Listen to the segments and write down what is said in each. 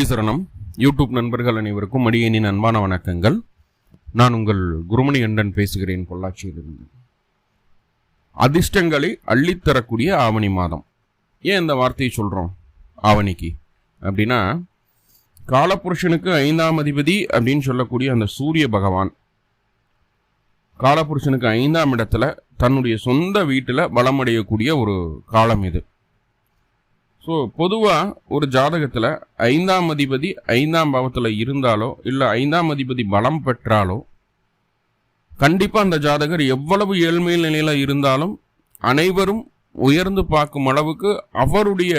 குருடி சரணம் யூடியூப் நண்பர்கள் அனைவருக்கும் மடியனின் அன்பான வணக்கங்கள். நான் உங்கள் குருமணி அண்டன் பேசுகிறேன் பொள்ளாச்சியிலிருந்து. அதிர்ஷ்டங்களை அள்ளித்தரக்கூடிய ஆவணி மாதம். ஏன் இந்த வார்த்தையை சொல்கிறோம் ஆவணிக்கு. அப்படின்னா காலபுருஷனுக்கு ஐந்தாம் அதிபதி அப்படின்னு சொல்லக்கூடிய அந்த சூரிய பகவான். காலபுருஷனுக்கு ஐந்தாம் இடத்துல தன்னுடைய சொந்த வீட்டில் பலமடையக்கூடிய ஒரு காலம் இது. ஸோ பொதுவாக ஒரு ஜாதகத்தில் ஐந்தாம் அதிபதி ஐந்தாம் பாவத்தில் இருந்தாலோ இல்லை ஐந்தாம் அதிபதி பலம் பெற்றாலோ கண்டிப்பாக அந்த ஜாதகர் எவ்வளவு ஏழ்மை நிலையில் இருந்தாலும் அனைவரும் உயர்ந்து பார்க்கும் அளவுக்கு அவருடைய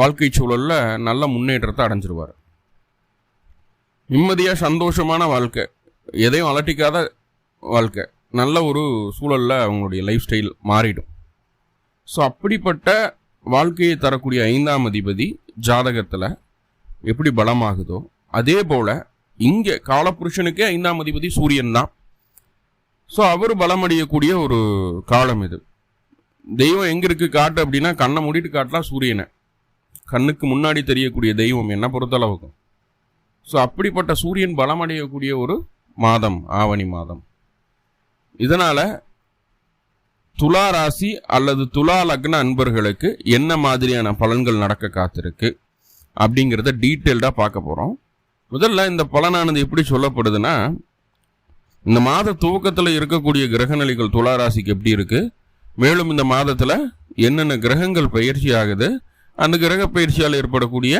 வாழ்க்கை சூழலில் நல்ல முன்னேற்றத்தை அடைஞ்சிருவார். நிம்மதியாக சந்தோஷமான வாழ்க்கை. எதையும் அலட்டிக்காத வாழ்க்கை. நல்ல ஒரு சூழலில் அவங்களுடைய லைஃப் ஸ்டைல் மாறிடும். ஸோ அப்படிப்பட்ட வாழ்க்கையை தரக்கூடிய ஐந்தாம் அதிபதி ஜாதகத்தில் எப்படி பலமாகுதோ அதே போல் இங்கே காலபுருஷனுக்கே ஐந்தாம் அதிபதி சூரியன் தான். ஸோ அவர் பலமடையக்கூடிய ஒரு காலம் இது. தெய்வம் எங்கே இருக்குது காட்டு அப்படின்னா கண்ணை மூடிட்டு காட்டலாம் சூரியனை. கண்ணுக்கு முன்னாடி தெரியக்கூடிய தெய்வம் என்ன பொறுத்தளவுக்கும் ஸோ அப்படிப்பட்ட சூரியன் பலமடையக்கூடிய ஒரு மாதம் ஆவணி மாதம். இதனால் துலா ராசி அல்லது துலா லக்ன அன்பர்களுக்கு என்ன மாதிரியான பலன்கள் நடக்க காத்திருக்கு அப்படிங்கிறத டீட்டெயில்டாக பார்க்க போகிறோம் முதல்ல இந்த பலனானது எப்படி சொல்லப்படுதுன்னா இந்த மாத துவக்கத்தில் இருக்கக்கூடிய கிரகநிலைகள் துலா ராசிக்கு எப்படி இருக்குது மேலும் இந்த மாதத்தில் என்னென்ன கிரகங்கள் பயிற்சி ஆகுது? அந்த கிரக பயிற்சியால் ஏற்படக்கூடிய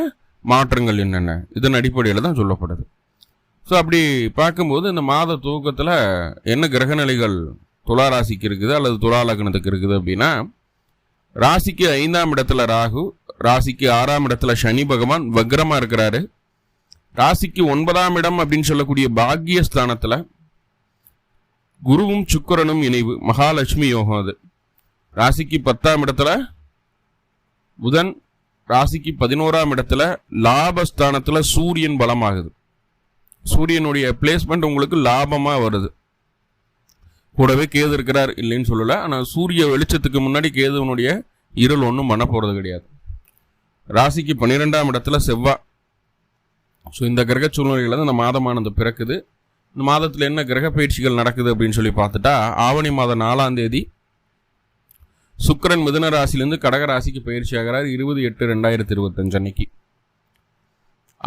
மாற்றங்கள் என்னென்ன? இதன் அடிப்படையில் தான் சொல்லப்படுது. ஸோ அப்படி பார்க்கும்போது இந்த மாத துவக்கத்தில் என்ன கிரகநிலைகள் துலா ராசிக்கு இருக்குது அல்லது துலா லக்னத்துக்கு இருக்குது அப்படின்னா ராசிக்கு ஐந்தாம் இடத்துல ராகு ராசிக்கு ஆறாம் இடத்துல சனி பகவான் வக்ரமாக இருக்கிறாரு. ராசிக்கு ஒன்பதாம் இடம் அப்படின்னு சொல்லக்கூடிய பாக்யஸ்தானத்தில் குருவும் சுக்கரனும் இணைவு மகாலட்சுமி யோகம் அது. ராசிக்கு பத்தாம் இடத்துல புதன் ராசிக்கு பதினோராம் இடத்துல லாபஸ்தானத்தில் சூரியன் பலமாகுது. சூரியனுடைய பிளேஸ்மெண்ட் உங்களுக்கு லாபமாக வருது. கூடவே கேது இருக்கிறார் இல்லைன்னு சொல்லலை. ஆனால் சூரிய வெளிச்சத்துக்கு முன்னாடி கேதுவனுடைய இருள் ஒன்றும் பண்ண போகிறது கிடையாது. ராசிக்கு பன்னிரெண்டாம் இடத்துல செவ்வா. ஸோ இந்த கிரக சூழ்நிலைகள் தான் இந்த மாதமானது பிறக்குது. இந்த மாதத்தில் என்ன கிரக பயிற்சிகள் நடக்குது அப்படின்னு சொல்லி பார்த்துட்டா ஆவணி மாதம் நாலாம் தேதி சுக்கரன் மிதுன ராசிலேருந்து கடக ராசிக்கு பயிற்சி ஆகிறார் இருபது எட்டு ரெண்டாயிரத்தி இருபத்தஞ்சு அன்னைக்கு.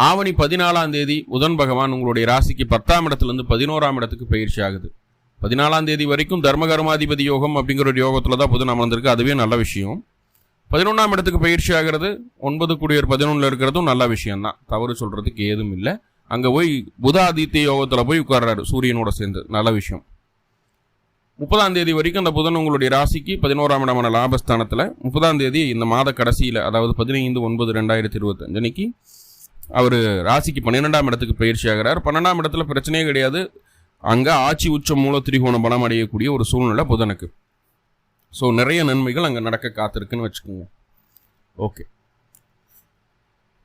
ஆவணி பதினாலாம் தேதி புதன் பகவான் உங்களுடைய ராசிக்கு பத்தாம் இடத்துலேருந்து பதினோராம் இடத்துக்கு பயிற்சி ஆகுது. பதினாலாம் தேதி வரைக்கும் தர்மகர்மாதிபதி யோகம் அப்படிங்கிற ஒரு யோகத்தில் தான் புதன் அமர்ந்திருக்கு. அதுவே நல்ல விஷயம். பதினொன்றாம் இடத்துக்கு பயிற்சி ஆகிறது. ஒன்பது குடியர் பதினொன்றில் இருக்கிறதும் நல்ல விஷயம்தான். தவறு சொல்கிறதுக்கு ஏதும் இல்லை. அங்கே போய் புதாதித்ய யோகத்தில் போய் உட்கார்றாரு. சூரியனோட சேர்ந்து. நல்ல விஷயம். முப்பதாம் தேதி வரைக்கும் அந்த புதன் உங்களுடைய ராசிக்கு பதினோராம் இடமான லாபஸ்தானத்தில். முப்பதாம் தேதி இந்த மாத கடைசியில் அதாவது பதினைந்து ஒன்பது ரெண்டாயிரத்தி இருபத்தஞ்சு அன்னைக்கு அவர் ராசிக்கு பன்னிரெண்டாம் இடத்துக்கு பயிற்சி ஆகிறார். பன்னெண்டாம் இடத்துல பிரச்சனையே கிடையாது. அங்கே ஆட்சி உச்சம் மூல திரிகோணம் பலம் அடையக்கூடிய ஒரு சூழ்நிலை புதனுக்கு. ஸோ நிறைய நன்மைகள் அங்கே நடக்க காத்திருக்குன்னு வச்சுக்கோங்க. ஓகே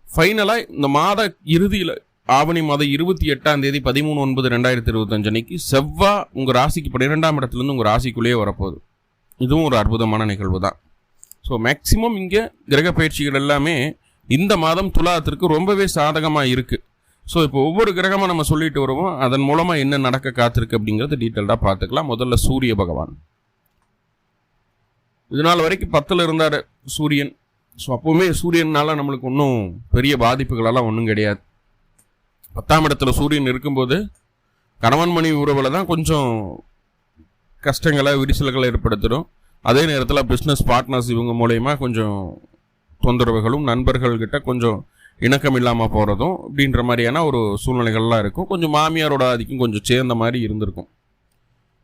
ஃபைனலாக இந்த மாத இறுதியில் ஆவணி மாதம் இருபத்தி எட்டாம் தேதி பதிமூணு ஒன்பது ரெண்டாயிரத்தி இருபத்தஞ்சு அன்னைக்கு செவ்வாய் உங்கள் ராசிக்கு பன்னிரெண்டாம் இடத்துலேருந்து உங்கள் ராசிக்குள்ளேயே வரப்போகுது. இதுவும் ஒரு அற்புதமான நிகழ்வு தான். ஸோ மேக்சிமம் இங்கே கிரக பயிற்சிகள் எல்லாமே இந்த மாதம் துலாத்திற்கு ரொம்பவே சாதகமாக இருக்குது ஸோ இப்போ ஒவ்வொரு கிரகமாக நம்ம சொல்லிட்டு வருவோம். அதன் மூலமாக என்ன நடக்க காத்திருக்கு அப்படிங்கிறது டீட்டெயில்டாக பார்த்துக்கலாம். முதல்ல சூரிய பகவான். இது நாள் வரைக்கும் பத்தில் இருந்தார் சூரியன். ஸோ அப்போவுமே சூரியனால் நம்மளுக்கு ஒன்றும் பெரிய பாதிப்புகளெல்லாம் ஒன்றும் கிடையாது. பத்தாம் இடத்துல சூரியன் இருக்கும்போது கணவன் மணி உறவில் தான் கொஞ்சம் கஷ்டங்களை விரிசல்களை ஏற்படுத்திடும். அதே நேரத்தில் பிஸ்னஸ் பார்ட்னர்ஸ் இவங்க மூலயமா கொஞ்சம் தொந்தரவுகளும் நண்பர்கள்கிட்ட கொஞ்சம் இணக்கம் இல்லாமல் போகிறதும் அப்படின்ற மாதிரியான ஒரு சூழ்நிலைகள்லாம் இருக்கும். கொஞ்சம் மாமியாரோட ஆதிக்கம் கொஞ்சம் சேர்ந்த மாதிரி இருந்திருக்கும்.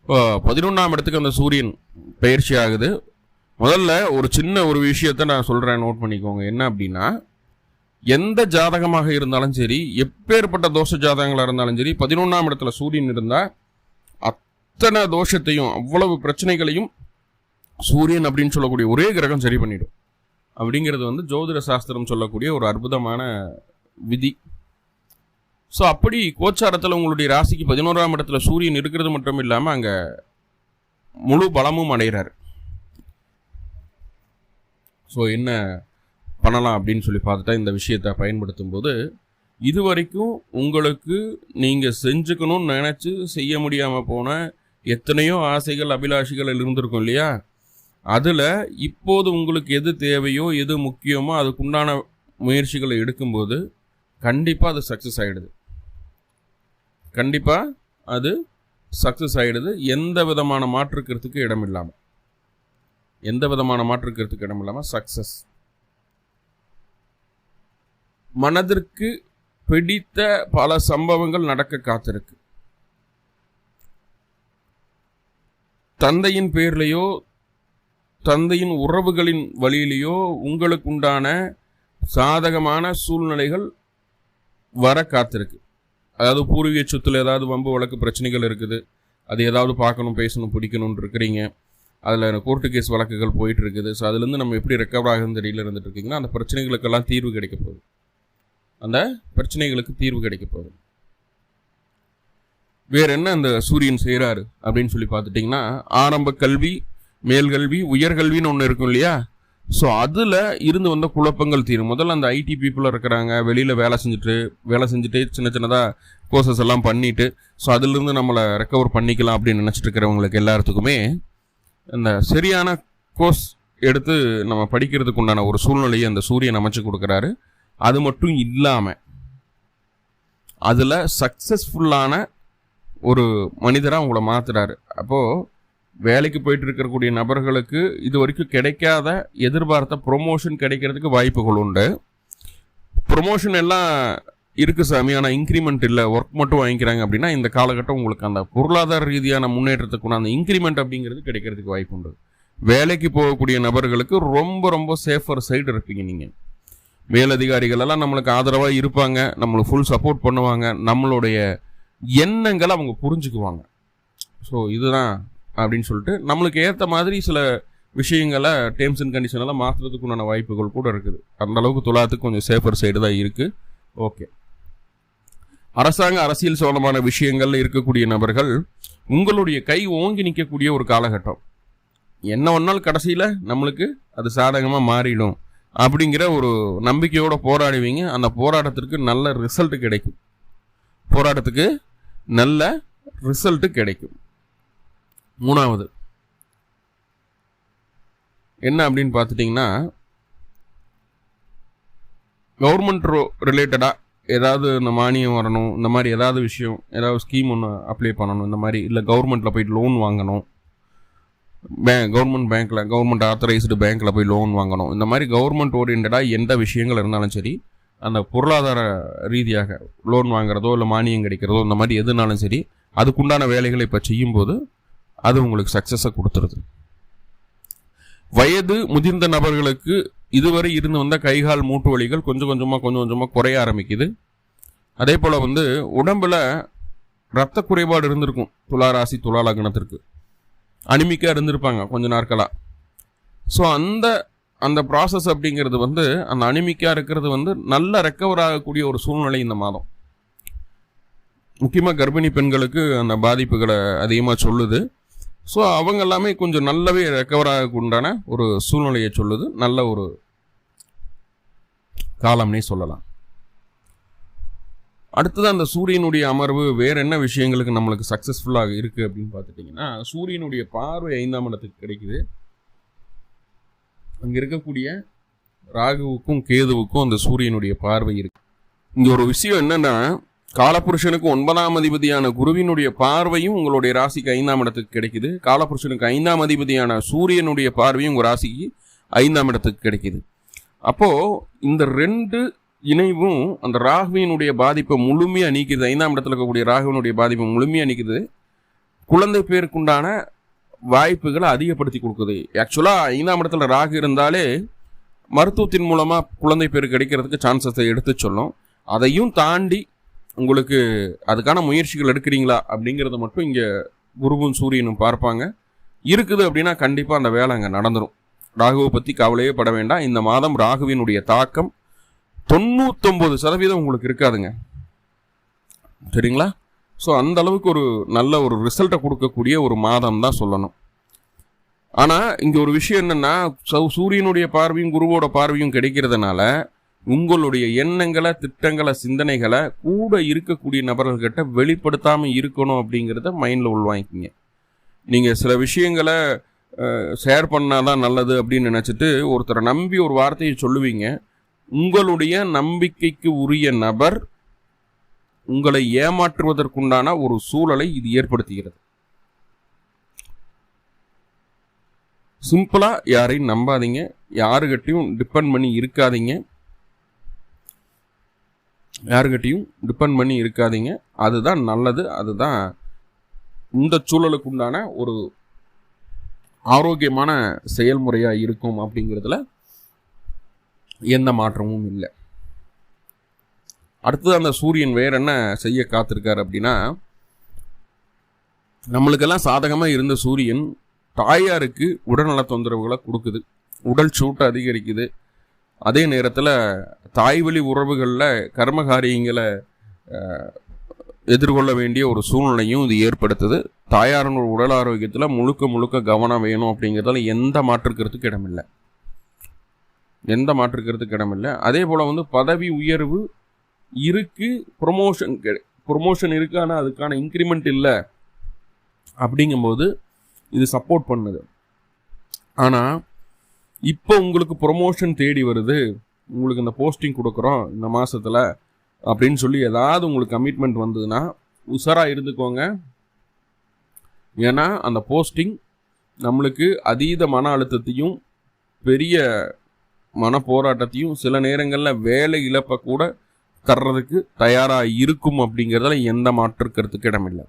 இப்போ பதினொன்றாம் இடத்துக்கு அந்த சூரியன் பயிற்சி ஆகுது. முதல்ல ஒரு சின்ன ஒரு விஷயத்த நான் சொல்கிறேன் நோட் பண்ணிக்கோங்க. என்ன அப்படின்னா எந்த ஜாதகமாக இருந்தாலும் சரி எப்பேற்பட்ட தோஷ ஜாதகங்களாக இருந்தாலும் சரி பதினொன்றாம் இடத்துல சூரியன் இருந்தால் அத்தனை தோஷத்தையும் அவ்வளவு பிரச்சனைகளையும் சூரியன் அப்படின்னு சொல்லக்கூடிய ஒரே கிரகம் சரி பண்ணிடும். அப்படிங்கிறது வந்து ஜோதிட சாஸ்திரம் சொல்லக்கூடிய ஒரு அற்புதமான விதி. ஸோ அப்படி கோச்சாரத்தில் உங்களுடைய ராசிக்கு பதினோராம் இடத்துல சூரியன் இருக்கிறது மட்டும் இல்லாமல் அங்கே முழு பலமும் அடைகிறார். ஸோ என்ன பண்ணலாம் அப்படின்னு சொல்லி பார்த்துட்டா இந்த விஷயத்தை பயன்படுத்தும் போது இது வரைக்கும் உங்களுக்கு நீங்கள் செஞ்சுக்கணும்னு நினச்சி செய்ய முடியாமல் போன எத்தனையோ ஆசைகள் அபிலாஷைகள் இருந்திருக்கும் இல்லையா? அதில் இப்போது உங்களுக்கு எது தேவையோ எது முக்கியமோ அதுக்குண்டான முயற்சிகளை எடுக்கும்போது கண்டிப்பாக அது சக்ஸஸ் ஆகிடுது கண்டிப்பாக அது சக்ஸஸ் ஆகிடுது எந்த விதமான மாற்றுக்கிறதுக்கு இடம் இல்லாமல் எந்த விதமான மாற்றுக்கிறதுக்கு இடம் இல்லாமல் சக்ஸஸ் மனதிற்கு பிடித்த பல சம்பவங்கள் நடக்க காத்திருக்கு. தந்தையின் பேர்லேயோ தந்தையின் உறவுகளின் வழியிலேயோ உங்களுக்கு உண்டான சாதகமான சூழ்நிலைகள் வர காத்திருக்கு. அதாவது பூர்வீக சொத்தில் ஏதாவது வம்பு வழக்கு பிரச்சனைகள் இருக்குது. அது ஏதாவது பார்க்கணும் பேசணும் பிடிக்கணும்னு இருக்கிறீங்க. அதில் கோர்ட்டு கேஸ் வழக்குகள் போயிட்டு இருக்குது ஸோ அதுலேருந்து நம்ம எப்படி ரெக்கவர் ஆகுதுன்னு தெரியல இருந்துட்டு இருக்கீங்கன்னா அந்த பிரச்சனைகளுக்கெல்லாம் தீர்வு கிடைக்க போகுது. அந்த பிரச்சனைகளுக்கு தீர்வு கிடைக்க போகுது. வேற என்ன அந்த சூரியன் செய்கிறாரு அப்படின்னு சொல்லி பார்த்துட்டிங்கன்னா ஆரம்ப கல்வி மேல்கல்வி உயர்கல்வின்னு ஒன்று இருக்கும் இல்லையா? ஸோ அதில் இருந்து வந்த குழப்பங்கள் தீரும். முதல்ல அந்த ஐடி பீப்புளாக இருக்கிறாங்க வெளியில் வேலை செஞ்சுட்டு வேலை செஞ்சுட்டு சின்ன சின்னதாக கோர்சஸ் எல்லாம் பண்ணிட்டு ஸோ அதிலிருந்து நம்மளை ரெக்கவர் பண்ணிக்கலாம் அப்படின்னு நினச்சிட்டு இருக்கிறவங்களுக்கு எல்லாத்துக்குமே அந்த சரியான கோர்ஸ் எடுத்து நம்ம படிக்கிறதுக்கு உண்டான ஒரு சூழ்நிலையை அந்த சூரியன் அமைச்சு கொடுக்குறாரு. அது மட்டும் இல்லாமல் அதில் சக்ஸஸ்ஃபுல்லான ஒரு மனிதராக உங்களை மாற்றுறாரு அப்போது வேலைக்கு போயிட்டு இருக்கக்கூடிய நபர்களுக்கு இது வரைக்கும் கிடைக்காத எதிர்பார்த்த ப்ரொமோஷன் கிடைக்கிறதுக்கு வாய்ப்புகள் உண்டு. ப்ரொமோஷன் எல்லாம் இருக்குது சாமி ஆனால் இன்க்ரிமெண்ட் இல்லை. ஒர்க் மட்டும் வாங்கிக்கிறாங்க அப்படின்னா இந்த காலகட்டம் உங்களுக்கு அந்த பொருளாதார ரீதியான முன்னேற்றத்துக்குள்ள அந்த இன்க்ரிமெண்ட் அப்படிங்கிறது கிடைக்கிறதுக்கு வாய்ப்பு உண்டு. வேலைக்கு போகக்கூடிய நபர்களுக்கு ரொம்ப ரொம்ப சேஃபர் சைடு இருப்பீங்க நீங்கள் மேலதிகாரிகள் எல்லாம் நம்மளுக்கு ஆதரவாக இருப்பாங்க நம்மளுக்கு ஃபுல் சப்போர்ட் பண்ணுவாங்க நம்மளுடைய எண்ணங்களை அவங்க புரிஞ்சுக்குவாங்க. ஸோ இதுதான் அப்படின்னு சொல்லிட்டு நம்மளுக்கு ஏற்ற மாதிரி சில விஷயங்களை டேர்ம்ஸ் அண்ட் கண்டிஷன் எல்லாம் வாய்ப்புகள் கூட இருக்குது. அந்த அளவுக்கு துலாத்துக்கு கொஞ்சம் சேஃபர் சைடு தான் இருக்குது ஓகே அரசாங்க அரசியல் சம்பந்தமான விஷயங்கள்ல இருக்கக்கூடிய நபர்கள் உங்களுடைய கை ஓங்கி நிற்கக்கூடிய ஒரு காலகட்டம். என்ன ஒன்றால் கடைசியில் நம்மளுக்கு அது சாதகமாக மாறிடும். அப்படிங்கிற ஒரு நம்பிக்கையோடு போராடுவீங்க. அந்த போராட்டத்திற்கு நல்ல ரிசல்ட் கிடைக்கும். போராட்டத்துக்கு நல்ல ரிசல்ட்டு கிடைக்கும். மூணாவது. என்ன அப்படின்னு பார்த்துட்டிங்கன்னா கவர்மெண்ட் ரோ ரிலேட்டடாக ஏதாவது இந்த மானியம் வரணும் இந்த மாதிரி ஏதாவது விஷயம் ஏதாவது ஸ்கீம் ஒன்று அப்ளை பண்ணணும் இந்த மாதிரி இல்லை கவர்மெண்ட்டில் போயிட்டு லோன் வாங்கணும். பேங்க் கவர்மெண்ட் பேங்க்கில் கவர்மெண்ட் ஆத்தரைஸ்டு பேங்க்கில் போய் லோன் வாங்கணும். இந்த மாதிரி கவர்மெண்ட் ஓரியன்டாக எந்த விஷயங்கள் இருந்தாலும் சரி அந்த பொருளாதார ரீதியாக லோன் வாங்குறதோ இல்லை மானியம் கிடைக்கிறதோ இந்த மாதிரி எதுனாலும் சரி அதுக்குண்டான வேலைகளை இப்போ செய்யும்போது அது உங்களுக்கு சக்ஸஸை கொடுத்துருது. வயது முதிர்ந்த நபர்களுக்கு இதுவரை இருந்து வந்த கைகால் மூட்டு வலிகள் கொஞ்சம் கொஞ்சமாக கொஞ்சம் கொஞ்சமாக குறைய ஆரம்பிக்குது. அதே போல் வந்து உடம்பில் ரத்த குறைபாடு இருந்திருக்கும். துளாராசி துளாலக்னத்திற்கு அனிமிக்காக இருந்திருப்பாங்க கொஞ்ச நாட்களாக ஸோ அந்த அந்த ப்ராசஸ் அப்படிங்கிறது வந்து அந்த அனிமிக்காக இருக்கிறது வந்து நல்ல ரெக்கவர் ஆகக்கூடிய ஒரு சூழ்நிலை இந்த மாதம். முக்கியமாக கர்ப்பிணி பெண்களுக்கு அந்த பாதிப்புகளை அதிகமாக சொல்லுது. ஸோ அவங்க எல்லாமே கொஞ்சம் நல்லாவே ரெக்கவர் ஆக உண்டான ஒரு சூழ்நிலையை சொல்லுது. நல்ல ஒரு காலம்னே சொல்லலாம். அடுத்தது அந்த சூரியனுடைய அமர்வு வேறு என்ன விஷயங்களுக்கு நம்மளுக்கு சக்ஸஸ்ஃபுல்லாக இருக்குது அப்படின்னு பார்த்துட்டிங்கன்னா சூரியனுடைய பார்வை ஐந்தாம் இடத்துக்கு கிடைக்குது. அங்கே இருக்கக்கூடிய ராகுவுக்கும் கேதுவுக்கும் அந்த சூரியனுடைய பார்வை இருக்கு. இங்கே ஒரு விஷயம் என்னென்னா காலபுருஷனுக்கு ஒன்பதாம் அதிபதியான குருவினுடைய பார்வையும் உங்களுடைய ராசிக்கு ஐந்தாம் இடத்துக்கு கிடைக்குது. காலபுருஷனுக்கு ஐந்தாம் அதிபதியான சூரியனுடைய பார்வையும் உங்கள் ராசிக்கு ஐந்தாம் இடத்துக்கு கிடைக்குது. அப்போது இந்த ரெண்டு இணைவும் அந்த ராகுவினுடைய பாதிப்பை முழுமையாக நீக்குது. ஐந்தாம் இடத்துல இருக்கக்கூடிய ராகுவினுடைய பாதிப்பை முழுமையாக நீக்குது. குழந்தை பேருக்குண்டான வாய்ப்புகளை அதிகப்படுத்தி கொடுக்குது. ஆக்சுவலாக ஐந்தாம் இடத்துல ராகு இருந்தாலே மருத்துவத்தின் மூலமாக குழந்தை பேர் கிடைக்கிறதுக்கு சான்சஸை எடுத்து சொல்லும். அதையும் தாண்டி உங்களுக்கு அதுக்கான முயற்சிகள் எடுக்கிறீங்களா அப்படிங்கிறத மட்டும் இங்கே குருவும் சூரியனும் பார்ப்பாங்க. இருக்குது அப்படின்னா கண்டிப்பாக அந்த வேலை அங்கே நடந்துடும் ராகுவை பற்றி கவலையே பட வேண்டாம். இந்த மாதம் ராகுவினுடைய தாக்கம் தொண்ணூத்தொம்பது சதவீதம் உங்களுக்கு இருக்காதுங்க. சரிங்களா? ஸோ அந்த அளவுக்கு ஒரு நல்ல ஒரு ரிசல்ட்டை கொடுக்கக்கூடிய ஒரு மாதம் தான் சொல்லணும். ஆனால் இங்கே ஒரு விஷயம் என்னென்னா சூரியனுடைய பார்வையும் குருவோட பார்வையும் கிடைக்கிறதுனால உங்களுடைய எண்ணங்களை திட்டங்களை சிந்தனைகளை கூட இருக்கக்கூடிய நபர்கள்கிட்ட வெளிப்படுத்தாமல் இருக்கணும் அப்படிங்கிறத மைண்டில் உள்வாங்கிக்கிங்க. நீங்கள் சில விஷயங்களை ஷேர் பண்ணாதான் நல்லது அப்படின்னு நினச்சிட்டு ஒருத்தரை நம்பி ஒரு வார்த்தையை சொல்லுவீங்க. உங்களுடைய நம்பிக்கைக்கு உரிய நபர் உங்களை ஏமாற்றுவதற்குண்டான ஒரு சூழலை இது ஏற்படுத்துகிறது. சிம்பிளாக யாரையும் நம்பாதீங்க. யாருக்கிட்டையும் டிபெண்ட் பண்ணி இருக்காதீங்க. யாருக்கிட்டையும் டிபெண்ட் பண்ணி இருக்காதீங்க. அதுதான் நல்லது. அதுதான் இந்த சூழலுக்கு உண்டான ஒரு ஆரோக்கியமான செயல்முறையாக இருக்கும் அப்படிங்கிறதுல எந்த மாற்றமும் இல்லை. அடுத்தது அந்த சூரியன் வேற என்ன செய்ய காத்திருக்காரு அப்படின்னா நம்மளுக்கெல்லாம் சாதகமாக இருந்த சூரியன் தாயாருக்கு உடல்நல தொந்தரவுகளை கொடுக்குது. உடல் சூட்டை அதிகரிக்குது. அதே நேரத்தில் தாய்வழி உறவுகளில் கர்மகாரியங்களை எதிர்கொள்ள வேண்டிய ஒரு சூழ்நிலையும் இது ஏற்படுத்துது. தாயாரின் உடல் ஆரோக்கியத்தில் முழுக்க முழுக்க கவனம் வேணும் அப்படிங்கிறதால எந்த மாற்றுக்கிறதுக்கு இடமில்லை. எந்த மாற்றுக்கிறதுக்கு இடமில்லை. அதே போல் வந்து பதவி உயர்வு இருக்குது ப்ரொமோஷன் ப்ரொமோஷன் இருக்குது ஆனால் அதுக்கான இன்க்ரிமெண்ட் இல்லை அப்படிங்கும்போது இது சப்போர்ட் பண்ணுது. ஆனால் இப்போ உங்களுக்கு ப்ரொமோஷன் தேடி வருது உங்களுக்கு இந்த போஸ்டிங் கொடுக்குறோம் இந்த மாதத்தில் அப்படின்னு சொல்லி ஏதாவது உங்களுக்கு கமிட்மெண்ட் வந்ததுன்னா உஷாராக இருந்துக்கோங்க. ஏன்னா அந்த போஸ்டிங் நம்மளுக்கு அதீத மன அழுத்தத்தையும் பெரிய மன போராட்டத்தையும் சில நேரங்களில் வேலை இழப்பை கூட தர்றதுக்கு தயாராக இருக்கும் அப்படிங்கிறதுல எந்த மாற்றுக்கிறதுக்கு இடமில்லை.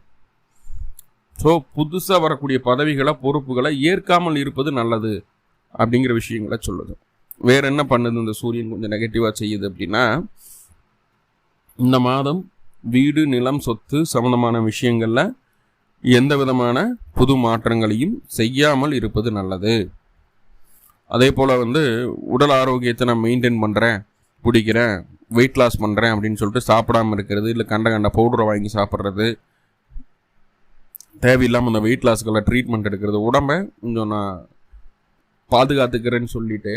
ஸோ புதுசாக வரக்கூடிய பதவிகளை பொறுப்புகளை ஏற்காமல் இருப்பது நல்லது. அப்படிங்கிற விஷயங்களை சொல்லுது. வேற என்ன பண்ணுது? இந்த சூரியன் கொஞ்சம் நெகட்டிவாக செய்யுது அப்படின்னா இந்த மாதம் வீடு நிலம் சொத்து சம்பந்தமான விஷயங்கள்ல எந்த விதமான புது மாற்றங்களையும் செய்யாமல் இருப்பது நல்லது. அதே போல் வந்து உடல் ஆரோக்கியத்தை நான் மெயின்டைன் பண்ணுறேன் பிடிக்கிறேன் வெயிட் லாஸ் பண்ணுறேன் அப்படின்னு சொல்லிட்டு சாப்பிடாம இருக்கிறது இல்லை கண்ட கண்ட பவுடரை வாங்கி சாப்பிட்றது தேவையில்லாமல் அந்த வெயிட் லாஸ்க்குள்ள ட்ரீட்மெண்ட் எடுக்கிறது உடம்பை கொஞ்சம் நான் பாதுகாத்துக்கிறேன்னு சொல்லிட்டு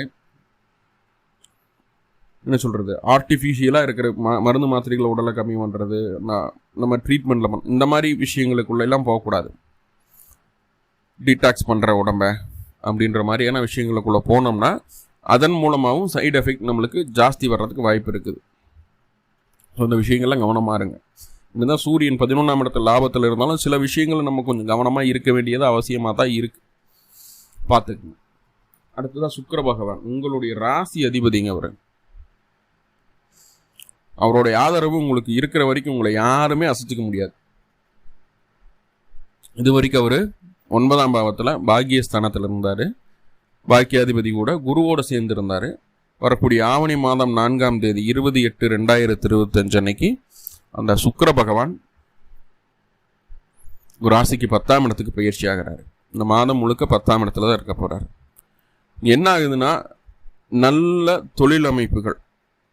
என்ன சொல்கிறது ஆர்டிஃபிஷியலாக இருக்கிற ம மருந்து மாத்திரைகளை உடலை கம்மி பண்ணுறது நான் நம்ம ட்ரீட்மெண்ட்டில் பண்ண இந்த மாதிரி விஷயங்களுக்குள்ள எல்லாம் போகக்கூடாது. டீடாக்ஸ் பண்ணுற உடம்ப அப்படின்ற மாதிரியான விஷயங்களுக்குள்ளே போனோம்னா அதன் மூலமாகவும் சைடு எஃபெக்ட் நம்மளுக்கு ஜாஸ்தி வர்றதுக்கு வாய்ப்பு இருக்குது. ஸோ இந்த விஷயங்கள்லாம் கவனமாக இருங்க. இதுதான் சூரியன் பதினொன்றாம் இடத்துல லாபத்தில் இருந்தாலும் சில விஷயங்கள் நம்ம கொஞ்சம் கவனமாக இருக்க வேண்டியது அவசியமாக தான் இருக்குது பார்த்துக்குங்க. அடுத்ததாக சுக்கர பகவான். உங்களுடைய ராசி அதிபதிங்க அவர். அவருடைய ஆதரவு உங்களுக்கு இருக்கிற வரைக்கும் உங்களை யாருமே அசைச்சிக்க முடியாது. இது வரைக்கும் அவர் ஒன்பதாம் பாவத்தில் பாக்கியஸ்தானத்தில் இருந்தார். பாக்கியாதிபதி கூட குருவோடு சேர்ந்து இருந்தார் வரக்கூடிய ஆவணி மாதம் நான்காம் தேதி இருபது எட்டு ரெண்டாயிரத்தி இருபத்தஞ்சு அன்னைக்கு அந்த சுக்கர பகவான் ஒரு ராசிக்கு பத்தாம் இடத்துக்கு பயிற்சி ஆகிறாரு இந்த மாதம் முழுக்க பத்தாம் இடத்துல தான் இருக்க போகிறாரு என்ன ஆகுதுன்னா நல்ல தொழில் அமைப்புகள்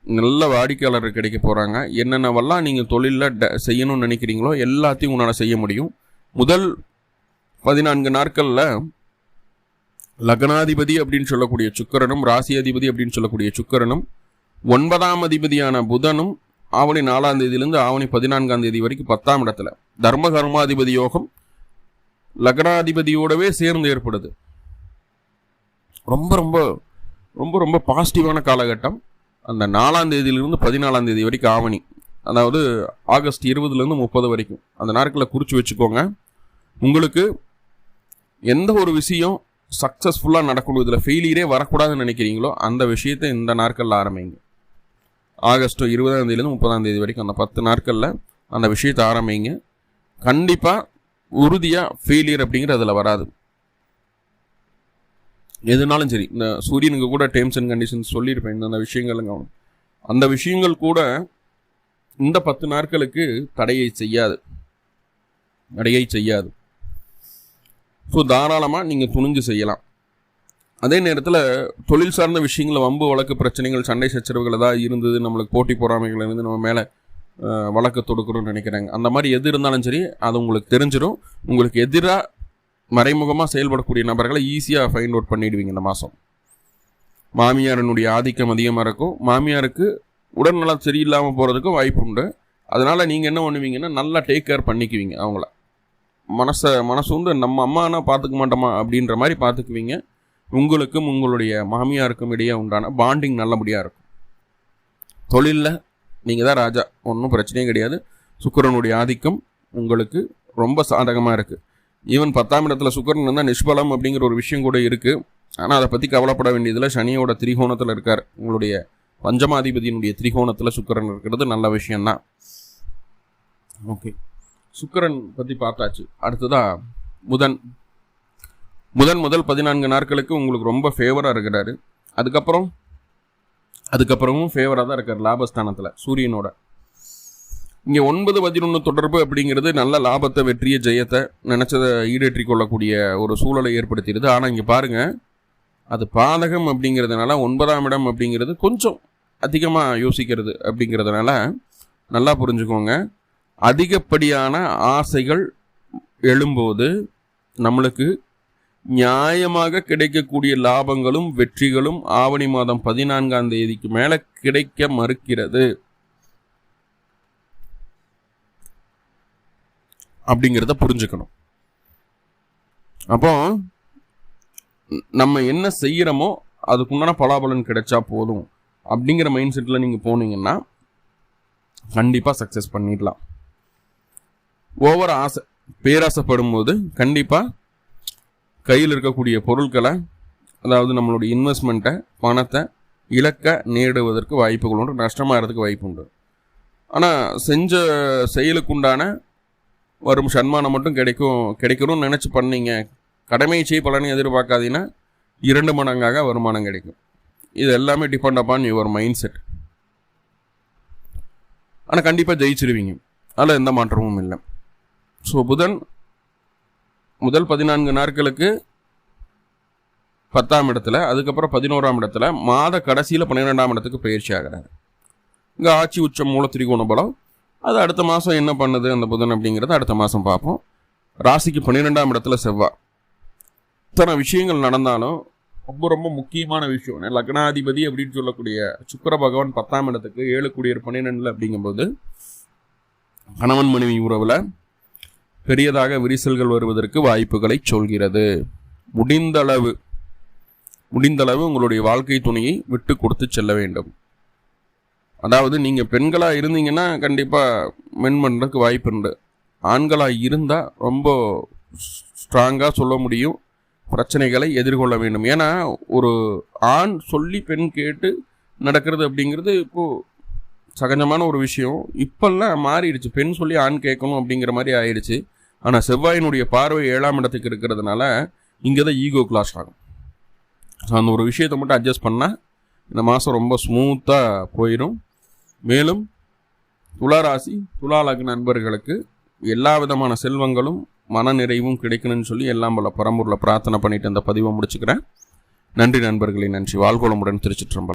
நல்ல வாடிக்கையாளர் கிடைக்க போகிறாங்க என்னென்னவெல்லாம் நீங்கள் தொழிலில் ட செய்யணும்னு நினைக்கிறீங்களோ எல்லாத்தையும் உன்னால் செய்ய முடியும். முதல் பதினான்கு நாட்களில் லக்னாதிபதி அப்படின்னு சொல்லக்கூடிய சுக்கிரனும் ராசி அதிபதி அப்படின்னு சொல்லக்கூடிய சுக்கிரனும் ஒன்பதாம் அதிபதியான புதனும் ஆவணி நாலாம் தேதியிலிருந்து ஆவணி பதினான்காம் தேதி வரைக்கும் பத்தாம் இடத்துல. தர்ம கர்மாதிபதி யோகம் லக்னாதிபதியோடவே சேர்ந்து ஏற்படுது. ரொம்ப ரொம்ப ரொம்ப ரொம்ப பாசிட்டிவான காலகட்டம். அந்த நாலாம் தேதியிலிருந்து பதினாலாம் தேதி வரைக்கும் ஆவணி. அதாவது ஆகஸ்ட் இருபதுலேருந்து முப்பது வரைக்கும். அந்த நாட்களை குறித்து வச்சுக்கோங்க. உங்களுக்கு எந்த ஒரு விஷயம் சக்ஸஸ்ஃபுல்லாக நடக்கணும் இதில் ஃபெயிலியரே வரக்கூடாதுன்னு நினைக்கிறீங்களோ அந்த விஷயத்தை இந்த நாட்களில் ஆரம்பிங்க. ஆகஸ்ட் இருபதாம் தேதியிலேருந்து முப்பதாம் தேதி வரைக்கும் அந்த பத்து நாட்களில் அந்த விஷயத்தை ஆரம்பிங்க. கண்டிப்பாக உறுதியாக ஃபெயிலியர் அப்படிங்கிறது அதில் வராது. எதுனாலும் சரி இந்த சூரியனுக்கு கூட டேர்ம்ஸ் அண்ட் கண்டிஷன்ஸ் சொல்லியிருப்பேன் இந்த விஷயங்கள் கவனம். அந்த விஷயங்கள் கூட இந்த பத்து நாட்களுக்கு தடையை செய்யாது. தடையை செய்யாது. ஸோ தாராளமாக நீங்கள் துணிஞ்சு செய்யலாம். அதே நேரத்தில் தொழில் சார்ந்த விஷயங்கள் வம்பு வழக்கு பிரச்சனைகள் சண்டை சச்சரவுகள் ஏதாவது இருந்தது நம்மளுக்கு போட்டி பொறாமைகள் இருந்து நம்ம மேலே வழக்கு தொடுக்கணும்னு நினைக்கிறாங்க. அந்த மாதிரி எது இருந்தாலும் சரி அது உங்களுக்கு தெரிஞ்சிடும் உங்களுக்கு எதிராக மறைமுகமாக செயல்படக்கூடிய நபர்களை ஈஸியாக ஃபைண்ட் அவுட் பண்ணிடுவீங்க இந்த மாதம் மாமியாரனுடைய ஆதிக்கம் அதிகமாக இருக்கும். மாமியாருக்கு உடல்நலம் சரியில்லாமல் போகிறதுக்கும் வாய்ப்பு உண்டு. அதனால் நீங்கள் என்ன பண்ணுவீங்கன்னா நல்லா டேக் கேர் பண்ணிக்குவீங்க அவங்கள. மனசை மனசு வந்து நம்ம அம்மானா பார்த்துக்க மாட்டோமா அப்படின்ற மாதிரி பார்த்துக்குவீங்க. உங்களுக்கும் உங்களுடைய மாமியாருக்கும் இடையே உண்டான பாண்டிங் நல்லபடியாக இருக்கும். தொழிலில் நீங்கள் தான் ராஜா. ஒன்றும் பிரச்சனையும் கிடையாது. சுக்கரனுடைய ஆதிக்கம் உங்களுக்கு ரொம்ப சாதகமாக இருக்குது ஈவன் பத்தாம் இடத்துல சுக்கரன் இருந்தால் நிஷ்பலம் அப்படிங்கிற ஒரு விஷயம் கூட இருக்குது ஆனால் அதை பற்றி கவலைப்பட வேண்டியதில் சனியோட திரிகோணத்தில் இருக்கார். உங்களுடைய பஞ்சமாதிபதியினுடைய திரிகோணத்தில் சுக்கரன் இருக்கிறது நல்ல விஷயந்தான் ஓகே சுக்கரன் பற்றி பார்த்தாச்சு. அடுத்ததாக புதன். முதன் முதல் பதினான்கு நாட்களுக்கு உங்களுக்கு ரொம்ப ஃபேவராக இருக்கிறாரு. அதுக்கப்புறம் அதுக்கப்புறமும் ஃபேவராக தான் இருக்கார் லாபஸ்தானத்தில் சூரியனோட. இங்கே ஒன்பது பதினொன்று தொடர்பு அப்படிங்கிறது நல்ல லாபத்தை வெற்றியை ஜெயத்தை நினச்சதை ஈடேற்றி கொள்ளக்கூடிய ஒரு சூழலை ஏற்படுத்திடுது. ஆனால் இங்கே பாருங்கள் அது பாதகம் அப்படிங்கிறதுனால ஒன்பதாம் இடம் அப்படிங்கிறது கொஞ்சம் அதிகமாக யோசிக்கிறது அப்படிங்கிறதுனால நல்லா புரிஞ்சுக்கோங்க. அதிகப்படியான ஆசைகள் எழும்போது நம்மளுக்கு நியாயமாக கிடைக்கக்கூடிய லாபங்களும் வெற்றிகளும் ஆவணி மாதம் பதினான்காம் தேதிக்கு மேலே கிடைக்க மறுக்கிறது. அப்படிங்கிறத புரிஞ்சுக்கணும். அப்போ நம்ம என்ன செய்கிறோமோ அதுக்குண்டான பலாபலன் கிடைச்சா போதும். அப்படிங்கிற மைண்ட் செட்டில் நீங்கள் போனீங்கன்னா கண்டிப்பாக சக்ஸஸ் பண்ணிடலாம். ஓவர் ஆசை பேராசைப்படும் போது கண்டிப்பாக கையில் இருக்கக்கூடிய பொருட்களை அதாவது நம்மளுடைய இன்வெஸ்ட்மெண்ட்டை பணத்தை இழக்க நேடுவதற்கு வாய்ப்புகள் உண்டு நஷ்டமாகிறதுக்கு வாய்ப்பு உண்டு ஆனால் செஞ்ச செயலுக்குண்டான வரும் சன்மானம் மட்டும் கிடைக்கும் கிடைக்கணும்னு நினச்சி பண்ணீங்க. கடமை செய் பலனை எதிர்பார்க்காதீங்கன்னா இரண்டு மடங்காக வருமானம் கிடைக்கும். இது எல்லாமே depend upon your mind set ஆனால் கண்டிப்பாக ஜெயிச்சிருவீங்க. அதில் எந்த மாற்றமும் இல்லை. ஸோ புதன் முதல் பதினான்கு நாட்களுக்கு பத்தாம் இடத்துல அதுக்கப்புறம் பதினோராம் இடத்துல மாத கடைசியில் பன்னிரெண்டாம் இடத்துக்கு பயிற்சி ஆகிறார். இங்கே ஆட்சி உச்சம் மூல திரிகோண பலம் அது அடுத்த மாதம் என்ன பண்ணுது அந்த புதன் அப்படிங்கிறத அடுத்த மாதம் பார்ப்போம். ராசிக்கு பன்னிரெண்டாம் இடத்துல செவ்வாய் இத்தனை விஷயங்கள் நடந்தாலும் ரொம்ப ரொம்ப முக்கியமான விஷயம். லக்னாதிபதி அப்படின்னு சொல்லக்கூடிய சுக்கர பகவான் பத்தாம் இடத்துக்கு ஏழு குடியர் பன்னிரெண்டில் அப்படிங்கும்போது கணவன் மனைவி உறவில் பெரியதாக விரிசல்கள் வருவதற்கு வாய்ப்புகளை சொல்கிறது. முடிந்தளவு முடிந்தளவு உங்களுடைய வாழ்க்கை துணையை விட்டு கொடுத்து செல்ல வேண்டும். அதாவது நீங்கள் பெண்களாக இருந்தீங்கன்னா கண்டிப்பாக மென் பண்ணுறதுக்கு வாய்ப்பு உண்டு. ஆண்களாக இருந்தால் ரொம்ப ஸ்ட்ராங்காக சொல்ல முடியும். பிரச்சனைகளை எதிர்கொள்ள வேண்டும். ஏன்னா ஒரு ஆண் சொல்லி பெண் கேட்டு நடக்கிறது அப்படிங்கிறது இப்போது சகஜமான ஒரு விஷயம். இப்போல்லாம் மாறிடுச்சு. பெண் சொல்லி ஆண் கேட்கணும் அப்படிங்கிற மாதிரி ஆயிடுச்சு. ஆனால் செவ்வாயினுடைய பார்வை ஏழாம் இடத்துக்கு இருக்கிறதுனால இங்கே தான் ஈகோ கிளாஸ் ஆகும். ஸோ அந்த ஒரு விஷயத்தை மட்டும் அட்ஜஸ்ட் பண்ணால் இந்த மாதம் ரொம்ப ஸ்மூத்தாக போயிடும் மேலும் துளாராசி துளாலக நண்பர்களுக்கு எல்லா விதமான செல்வங்களும் மன நிறைவும் கிடைக்கணும்னு சொல்லி எல்லாம் பல பரம்பூரில் பிரார்த்தனை பண்ணிட்டு அந்த பதிவை முடிச்சுக்கிறேன். நன்றி நண்பர்களே நன்றி. வாழ்கோளமுடன் திருச்சிற்றம்பலம்.